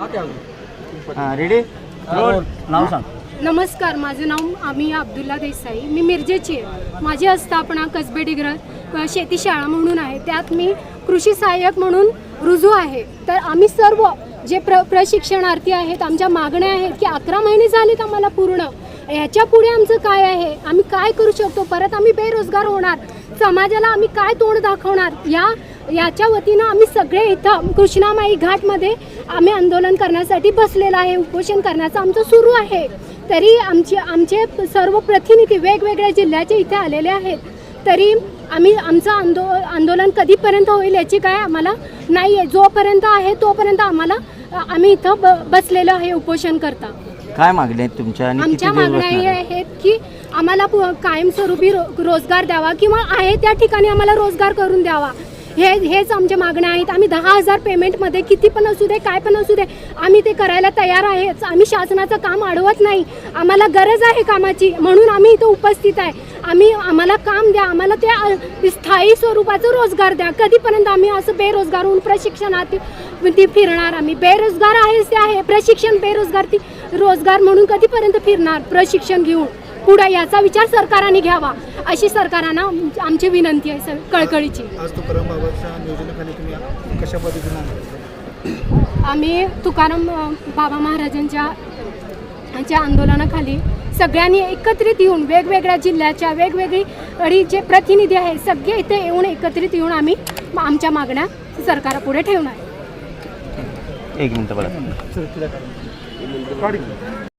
हां रेडी नाव सांग. नमस्कार माझं नाव आमिया अब्दुल्ला देसाई. मी मिरजेची आहे. माझी आस्थापना कसबे डिग्रज शेती शाळा म्हणून आहे. त्यात मी कृषी सहाय्यक म्हणून रुजू आहे. तर आम्ही सर्व जे प्र प्रशिक्षणार्थी आहेत आमच्या मागण्या आहेत की अकरा महिने झालेत आम्हाला पूर्ण. ह्याच्या पुढे आमचं काय आहे? आम्ही काय करू शकतो? परत आम्ही बेरोजगार होणार. समाजाला आम्ही काय तोंड दाखवणार? या याच्या वतीनं आम्ही सगळे इथं कृष्णामाई घाटमध्ये आम्ही आंदोलन करण्यासाठी बसलेलं आहे उपोषण करण्याचं आमचं सुरू आहे. तरी आमचे आमचे सर्व प्रतिनिधी वेगवेगळ्या जिल्ह्याचे इथे आलेले आहेत. तरी आम्ही आमचं आंदो आंदोलन कधीपर्यंत होईल याची काय आम्हाला नाही आहे जोपर्यंत आहे तोपर्यंत आम्हाला आम्ही इथं ब बसलेलो आहे उपोषण करता. काय मागणी आहेत तुमच्या? आणि किती आमच्या दिवस मागण्या बसणार हे आहे? आहेत की आम्हाला पु- कायमस्वरूपी रो रोजगार द्यावा किंवा आहे त्या ठिकाणी आम्हाला रोजगार करून द्यावा. हे हेच आमच्या मागण्या आहेत. आम्ही दहा हजार पेमेंटमध्ये किती पण असू दे काय पण असू दे आम्ही ते करायला तयार आहेच. आम्ही शासनाचं काम अडवत नाही. आम्हाला गरज आहे कामाची म्हणून आम्ही इथं उपस्थित आहे. आम्ही आम्हाला काम द्या आम्हाला ते स्थायी स्वरूपाचं रोजगार द्या. कधीपर्यंत आम्ही असं बेरोजगार होऊन प्रशिक्षणात ती फिरणार आम्ही? बेरोजगार आहेच ते आहे. प्रशिक्षण बेरोजगार ती रोजगार म्हणून कधीपर्यंत फिरणार? प्रशिक्षण घेऊन. पुढे याचा विचार सरकारने घ्यावा. अशी सरकारांना आमची विनंती आहे सर कळकळीची. आज तुकाराम बाबाच्या नियोजनाखाली तुम्ही कशा पद्धतीने आणलं? आम्ही तुकाराम बाबा महाराजांच्या यांच्या आंदोलनाखाली सगळ्यांनी एकत्रित येऊन वेगवेगळ्या जिल्ह्याच्या वेगवेगळी अडी जे प्रतिनिधी आहेत सगळे इथे येऊन एकत्रित येऊन आम्ही आमच्या मागण्या सरकारपुढे ठेवणार. एक मिनिट बघा